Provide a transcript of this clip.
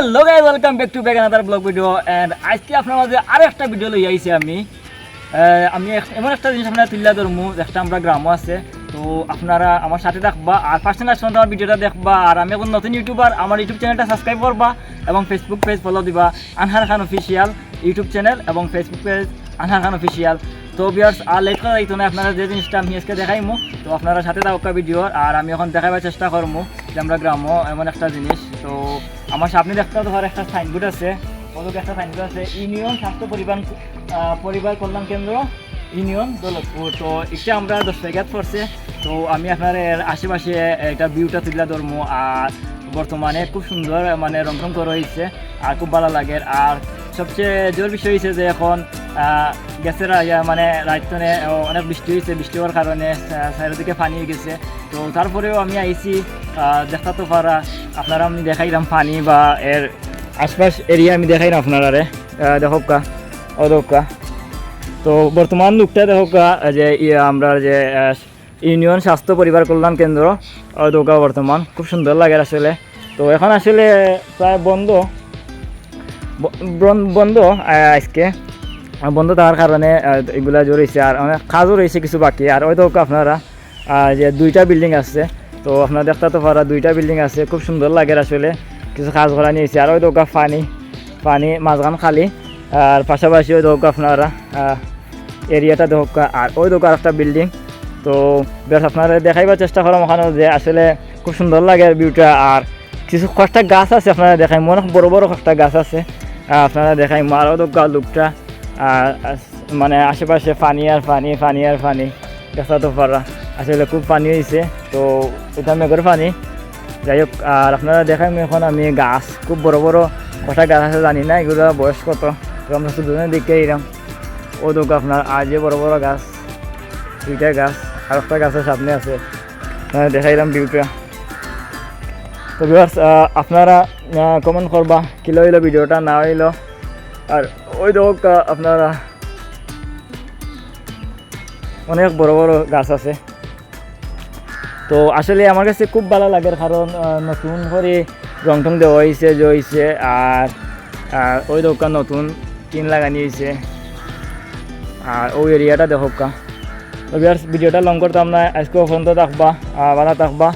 Hello guys welcome back to back another blog video and আজকে আপনার মাঝে আরও একটা ভিডিও লই আইছি আমি। আমি এমন একটা জিনিস আপনার তুলিয়া ধরমু একটা আমরা গ্রামও আছে। তো আপনারা আমার সাথে থাকবা, আর ফার্স্ট টাইম আসলে আমার ভিডিওটা দেখবা, আর আমি এখন নতুন ইউটিউবার আমার ইউটিউব চ্যানেলটা সাবস্ক্রাইব করবা এবং ফেসবুক পেজ ফলো দিবা Anhar Khan official YouTube channel এবং Facebook page Anhar Khan official তো বিয়ার্স আর লেট করা যাইতো না, আপনারা যে জিনিসটা আমি আজকে দেখাইমু, তো আপনারা সাথে থাকা ভিডিও আর আমি এখন দেখাবার চেষ্টা করব যে আমরা গ্রামও এমন একটা জিনিস। তো আমার সামনে দেখতে ধর একটা সাইনবোর্ড আছে। ওদের একটা সাইনবোর্ড আছে, ইউনিয়ন স্বাস্থ্য পরিবার পরিবার কল্যাণ কেন্দ্র, ইউনিয়ন দৌলতপুর। তো এটা আমরা দশ টাকাত পড়ছে। তো আমি আপনার আশেপাশে একটা ভিউটা তুলে ধরবো আর বর্তমানে খুব সুন্দর মানে রংটং করা হয়েছে। আর খুব ভালো লাগে। আর সবচেয়ে জোর বিষয় হয়েছে যে এখন গ্যাসের মানে রাজস্থানে অনেক বৃষ্টি হয়েছে বৃষ্টি হওয়ার কারণে চারিদিকে পানি হয়ে গেছে। তো তারপরেও আমি আহ, দেখা তো পারা আপনারা আমি দেখাইলাম পানি বা এর আশপাশ এরিয়া আমি দেখাইলাম আপনারা দেখো কা ও দেখা তো বর্তমান লোকটা দেখো কা যে আমরা যে ইউনিয়ন স্বাস্থ্য পরিবার কল্যাণ কেন্দ্র ও দোকা বর্তমান খুব সুন্দর লাগে আসলে তো এখন আসলে প্রায় বন্ধ বন্ধ আজকে। বন্ধ থাকার কারণে এগুলা এগুলা জড়িয়েছে আর অনেক কাজও রয়েছে কিছু বাকি। আর ওই তো আপনারা যে দুইটা বিল্ডিং আছে, তো আপনারা দেখতে তো পারা, দুইটা বিল্ডিং আছে, খুব সুন্দর লাগে আসলে। কিছু কাজ করা নিয়েছে। আর ওই দোকা পানি পানি মাঝখান খালি। আর পাশাপাশি ওই দোকা আপনারা এরিয়াটা দোকা আর ওই দোকা একটা বিল্ডিং তো বেশ, আপনারা দেখাইবার চেষ্টা করাম ওখানে যে আসলে খুব সুন্দর লাগে ভিউটা আর কিছু কয়েকটা গাছ আছে, আপনারা দেখাই। অনেক বড় বড় কয়েকটা গাছ আছে। আপনারা দেখাই। মারও গা লুকটা মানে আশেপাশে পানি আর পানি পানি আর পানি। দেখা তো পারা আসলে খুব পানি হয়েছে তো এটা মেঘের পানি। যাই হোক আর আপনারা দেখাই এখন আমি গাছ। খুব বড় বড় কটা গাছ আছে জানি না এগুলো বয়স কত? আমরা শুধু দেখে এলাম। ও তো আপনার যে বড় বড় গাছ। দুইটা গাছ আর একটা গাছের সামনে আছে। আহ, দেখাইলাম ভিউটা। তো ভিউয়ার্স আপনারা কমেন্ট করবা কিলো হইল ভিডিওটা না হইল আর ওই আহ, আপনারা অনেক বড় বড় গাছ আছে। তো আসলে আমার কাছে খুব ভালো লাগে কারণ নতুন করে রং টং দেওয়া হয়েছে যে আর ওই দোকান নতুন টিন লাগানি হয়েছে। আর ওই এরিয়াটা দেখো কা। ভিডিওটা লং করতাম না আজকে পর্যন্ত থাকবা ভালো থাকবা।